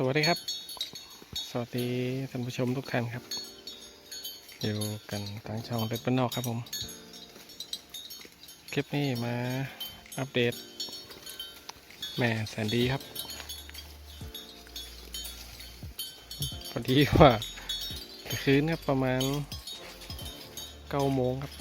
สวัสดีครับ สวัสดีท่านผู้ชมทุกท่านครับ อยู่กันทางช่องเล็บบ้านนอกครับผม คลิปนี้มาอัปเดต แม่แสนดีครับ พอดีว่าคืนครับประมาณเก้าโมงครับ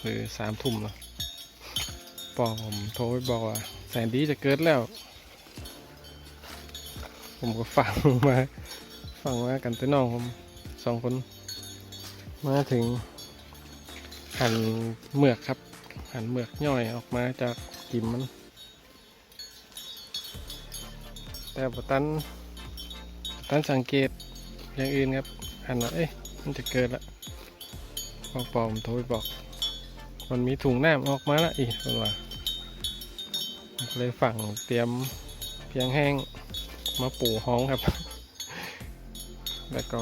หรือสามทุ่มเนาะปอผมโทรไปบอกว่าแสนดีจะเกิดแล้ว ผมก็ฟังมาฟังมากันแต่น้องผมสองคน มาถึง หันเมือกครับ หันเมือกย่อยออกมาจากกิมมัน แต่บตันตันสังเกตอย่างอื่นครับ หันว่าเอ้ยมันจะเกิดละพอกปอมโทรไปบอก มันมีถุงน้ำออกมาละอีกเป็นว่าเลยฝังเตรียมเพียงแห้ง มาปูห้องครับ แล้วก็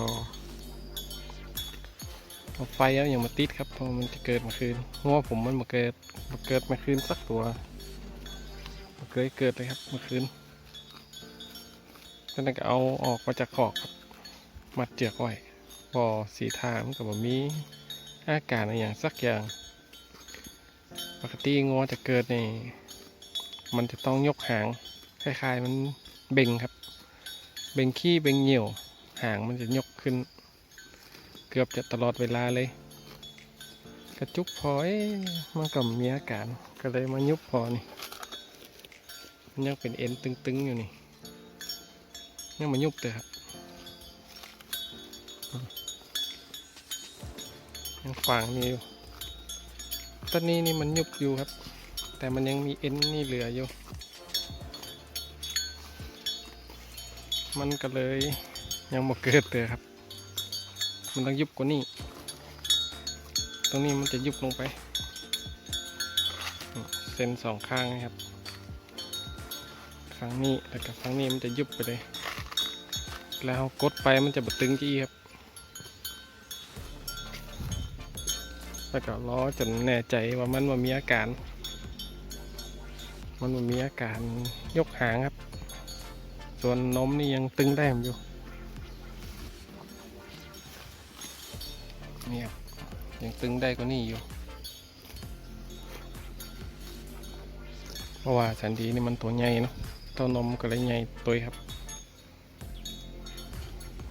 เอาไฟแล้วยังมาติดครับเพราะมันจะเกิดเมาคืนงัวผมมันมาเกิดมาเกิดเมาคืนสักตัวมาเคยเกิดเลยครับเมื่อคืนแล้วนั่นก็เอาออกมาจากขอกครับมัดเจือกไว้บ่อสีทามกับบ่มีอาการอะไรอย่างสักอย่าง ปกติงัวจะเกิดนี่มันจะต้องยกหางคล้ายๆมันเบ่งครับ เบ่งขี้เบ่งเหนียวหางมันจะยกขึ้น เกือบจะตลอดเวลาเลย กระจุกพอเอ๊มันก็มีอาการก็เลยมายุบพอนี่มันยังเป็นเอ็นตึงๆอยู่นี่ยังมายุบเถอะครับยังฝังนี่อยู่ตอนนี้นี่มันยุบอยู่ครับ แต่มันยังมีเอ็นนี่เหลืออยู่ มันก็เลย ยังบ่เกิดเลยครับ มันต้องยุบกว่านี้ ตรงนี้มันจะยุบลงไป เส้นสองข้างนะครับฝั่งนี้แล้วกับฝั่งนี้มันจะยุบไปเลย แล้วกดไปมันจะบดตึงจี้ครับ แล้วก็ล้อจนแน่ใจว่ามันมามีอาการ มันมามีอาการยกหางครับ ส่วนนมนี่ยังตึงแต้มอยู่เนี่ยยังตึงได้กว่านี่อยู่ เพราะว่าสันดีนี่มันตัวใหญ่เนาะเต้านมก็เลยใหญ่ตัวครับ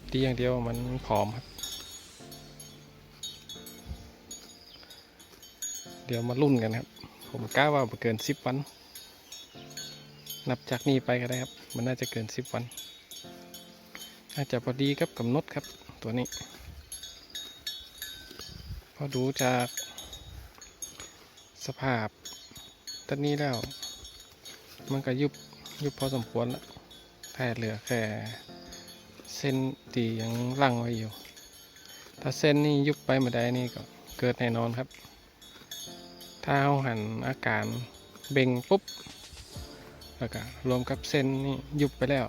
ที่อย่างเดียวมันผอมครับ เดี๋ยวมารุ่นกันครับ ผมกล้าว่าเกินสิบวัน นับจากนี้ไปก็ได้ครับ มันน่าจะเกินสิบวัน น่าจะพอดีกับกำหนดครับตัวนี้ พอดูจากสภาพต้นนี้แล้ว มันก็ยุบยุบพอสมควรแล้วแค่เหลือแค่เส้นตียังลั่งไว้อยู่ ถ้าเส้นนี้ยุบไปเมื่อใดนี่ก็เกิดแน่นอนครับ ถ้าเอาหันอาการเบ่งปุ๊บ แล้วก็รวมกับเส้นนี่ยุบไปแล้ว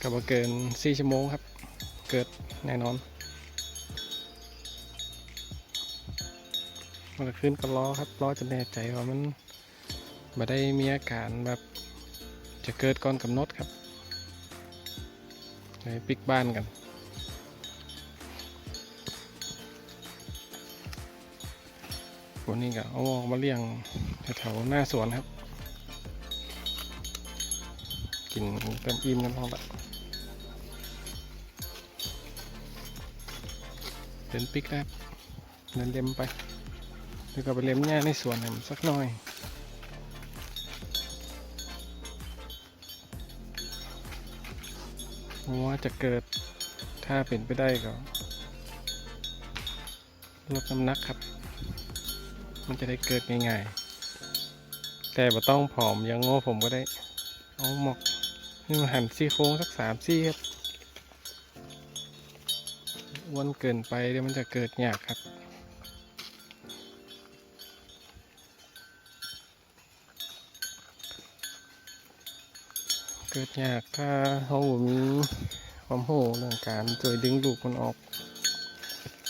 ก็บ่เกิน4ชั่วโมงครับ เกิดแน่นอนมันก็ขึ้นก็ล้อครับล้อจะแน่ใจว่ามันม่ได้มีอาการแบบจะเกิดก่อนกำหนดครับไปปิกบ้านกันวันนี้ก็เอาออกมาเลี้ยงแถวๆหน้าสวนครับ กินเต็มอิ่มกันพอละเป็นปิกแล้วเดินเล็มไปแล้วก็ไปเล็มหญ้าในสวนให้มันสักหน่อยว่าจะเกิดถ้าเป็นไปได้ก็ลดน้ำหนักครับ มันจะได้เกิดง่ายๆ แต่บ่ต้องผอมอยังโง่ผมก็ได้ เอาหมก นี่มาหั่นซี่โครงสักสามซี่ครับวนเกินไปเดี๋ยวมันจะเกิดหยากครับเกิดยากถ้าเขามีความโหเรื่องการช่วยดึงลูกมันออก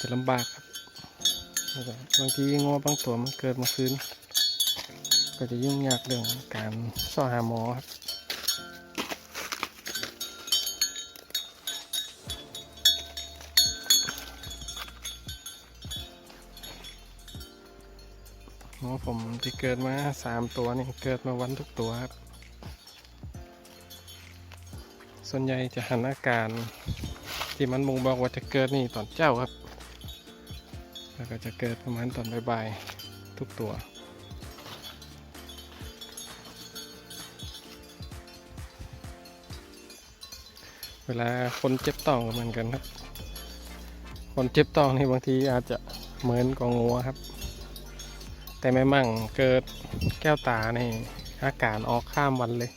จะลำบากครับบางทีงอบางตัวมันเกิดมาคืน ก็จะยุ่งยากเรื่องการซ่อหาหมอครับ งัวผมที่เกิดมาสามตัวนี่เกิดมาวันทุกตัวครับ ส่วนใหญ่จะหันอาการที่มันบ่งบอกว่าจะเกิดนี่ตอนเจ้าครับ แล้วก็จะเกิดประมาณตอนบ่ายๆทุกตัวเวลาคนเจ็บต้องก็เหมือนกันครับ คนเจ็บต้องนี่บางทีอาจจะเหมือนกองงัวครับ แต่ไม่มั่งเกิดแก้วตาในอาการออกข้ามวันเลย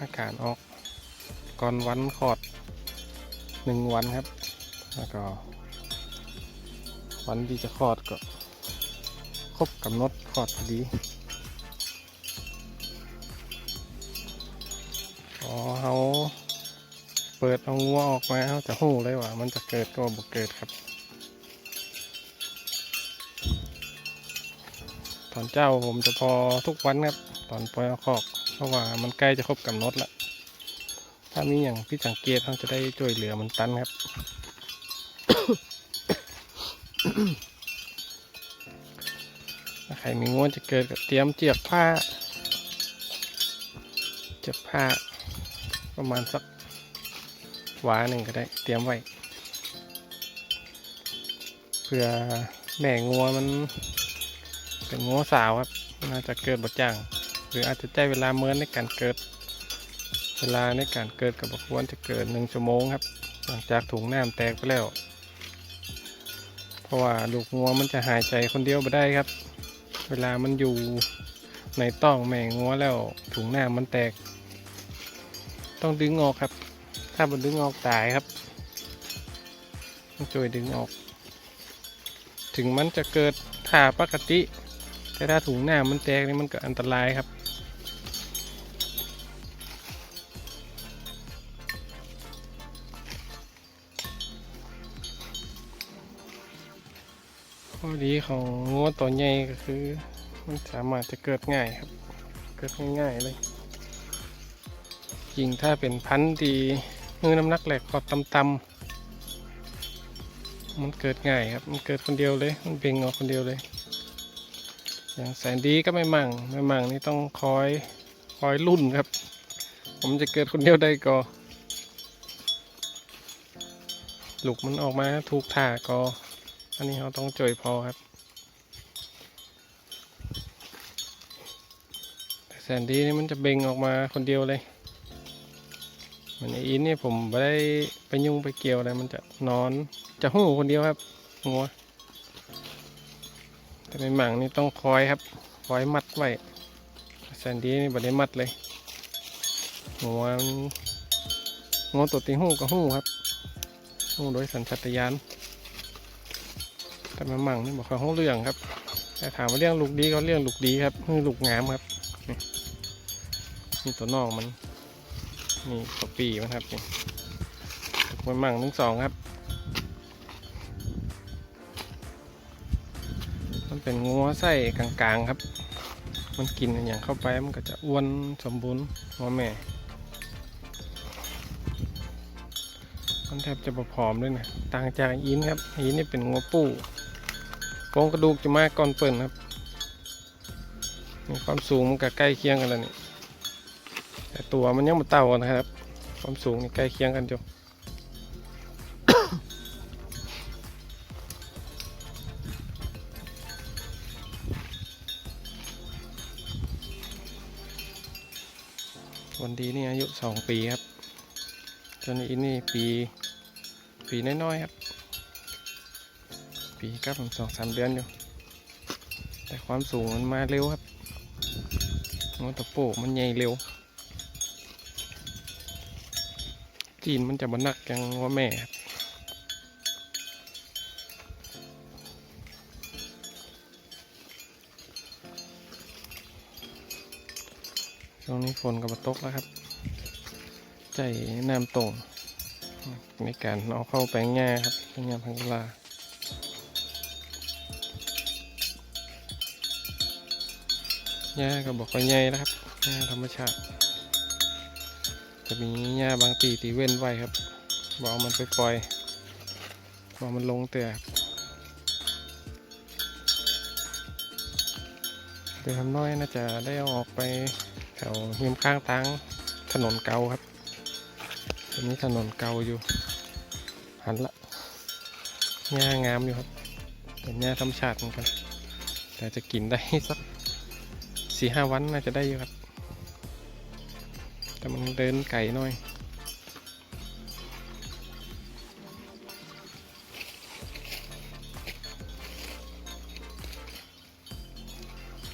อาการออกก่อนวันคลอดหนึ่งวันครับ แล้วก็ วันที่จะคลอดก็ครบกำหนดคลอดพอดีพอเขาเปิดเอางัวออกมาเขาจะหู้เลยว่า มันจะเกิดก็บ่เกิดครับ ตอนเจ้าผมจะพอทุกวันครับตอนปล่อยอคอก เพราะว่ามันใกล้จะครบกำหนดแล้วถ้ามีอย่างพี่สังเกตเขาจะได้ช่วยเหลือมันตันครับถ้าใครมีงวดจะเกิดก็เตรียมเจียกผ้า เจียกผ้า ประมาณสักหวาหนึ่งก็ได้ เตรียมไว้เพื่อแม่งัวมัน เป็นงัวสาวครับน่าจะเกิดบดจ่างหรืออาจจะใช้เวลาเมินในการเกิด เวลาในการเกิดกับบควรจะเกิดหนึ่งชั่วโมงครับ หลังจากถุงน้ำแตกไปแล้ว เพราะว่าลูกงัวมันจะหายใจคนเดียวไม่ได้ครับ เวลามันอยู่ในต้องแม่งัวแล้วถุงน้ำมันแตก ต้องดึงออกครับ ถ้ามันดึงออกตายครับต้องช่วยดึงออก ถึงมันจะเกิดถ่าปกติ แต่ถ้าถุงหน้ำมันแตกนี่มันก็อันตรายครับ ข้อดีของงัวตัวใหญ่ก็คือ มันสามารถจะเกิดง่ายครับ เกิดง่ายๆเลยยิ่งถ้าเป็นพันธุ์ที่มือน้ำหนักแหลกคอดต่ำๆมันเกิดง่ายครับ มันเกิดคนเดียวเลย มันเบ่งออกคนเดียวเลย อย่างแสนดีก็ไม่มั่งไม่มั่งนี่ต้องคอยคอยรุ่นครับ ผมจะเกิดคนเดียวได้ก็ลูกมันออกมาถูกท่าก็อันนี้เราต้องจ่อยพอครับแสนดีนี่มันจะเบ่งออกมาคนเดียวเลยเหมือนไออินนี่ยผมไม่ได้ไปยุ่งไปเกี่ยวอะไรมันจะนอนจะหูคนเดียวครับงัว แต่ในหมังนี่ต้องคอยครับ คอยมัดไว้แสนดี้นี่ไม่ได้มัดเลยงัวงัวตัวตีหูก็หูครับหูโดยสัญชาตญาณแต่มาหมังนี่บอกเขาห้องเรื่องครับ แต่ถามว่าเรื่องลูกดีก็เรื่องลูกดีครับคือลูกงามครับนี่ตัวนอกมันนี่ตัวปีมันครับนี่มาหมังทั้งสองครับ เป็นงัวไส้กลางๆครับ มันกินอย่างเข้าไปมันก็จะอ้วนสมบูรณ์งัวแม่ มันแทบจะประผอมด้วยนะต่างจากอีนครับอีนนี่เป็นงัวปูโครงกระดูกจะมากก่อนเปิ่นครับความสูงมันก็ใกล้เคียงกันแล้วนี่แต่ตัวมันยังมาเต่ากันนะครับ ความสูงนี่ใกล้เคียงกันจ้ะ วันดีนี่อายุสองปีครับตอนอีนี่ปีปีน้อยๆครับ ปีกับผมสองสามเดือนอยู่ แต่ความสูงมันมาเร็วครับงอตะโปกมันใหญ่เร็ว จีนมันจะบหนักยังว่าแม่ครับ ช่วงนี้ฝนก็มาตกแล้วครับ ใจน้ำตรงในการเอาเข้าแปลงหญ้าครับแปลงหญ้าพังกลาหญ้าก็บอกว่าใหญ่แล้วครับหญ้าธรรมชาติ จะมีหญ้าบางตีตีเว้นไว้ครับ บอกมันไปปล่อยบอกมันลงเตือครับโดยทำน้อยน่าจะได้ออกไป ถวเฮียมข้างตังถนนเก่าครับตอนนี้ถนนเก่าอยู่ หันละหญ้างามอยู่ครับเป็นหญ้าธรรมชาติเหมือนกัน แต่จะกินได้สักสี่ห้าวันน่าจะได้อยู่ครับ แต่มันเดินไก่หน่อย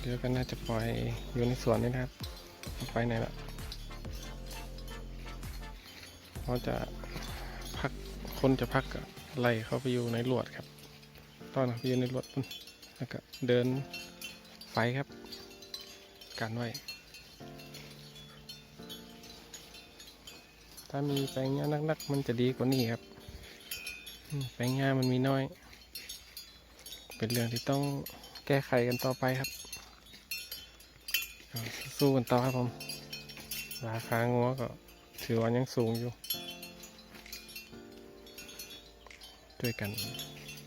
เดี๋ยวก็น่าจะปล่อยอยู่ในสวนนี่นะครับ ไปไหนละเขาจะพักคนจะพักก็ไล่เขาไปอยู่ในหลวดครับ ตอนเขาไปอยู่ในหลวดแล้วก็เดินไฟครับกันไว้ถ้ามีแปลงหญ้านักๆ มันจะดีกว่านี้ครับ แปลงหญ้ามันมีน้อย เป็นเรื่องที่ต้องแก้ไขกันต่อไปครับ สู้กันต่อครับผม ราคางัวก็ถือว่ายังสูงอยู่ ด้วยกัน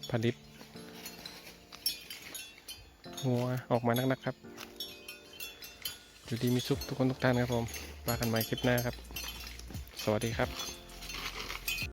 ผลิตงัวออกมานักๆครับ อยู่ดีมีสุขทุกคนทุกท่านครับผมว่ากันใหม่คลิปหน้าครับ สวัสดีครับ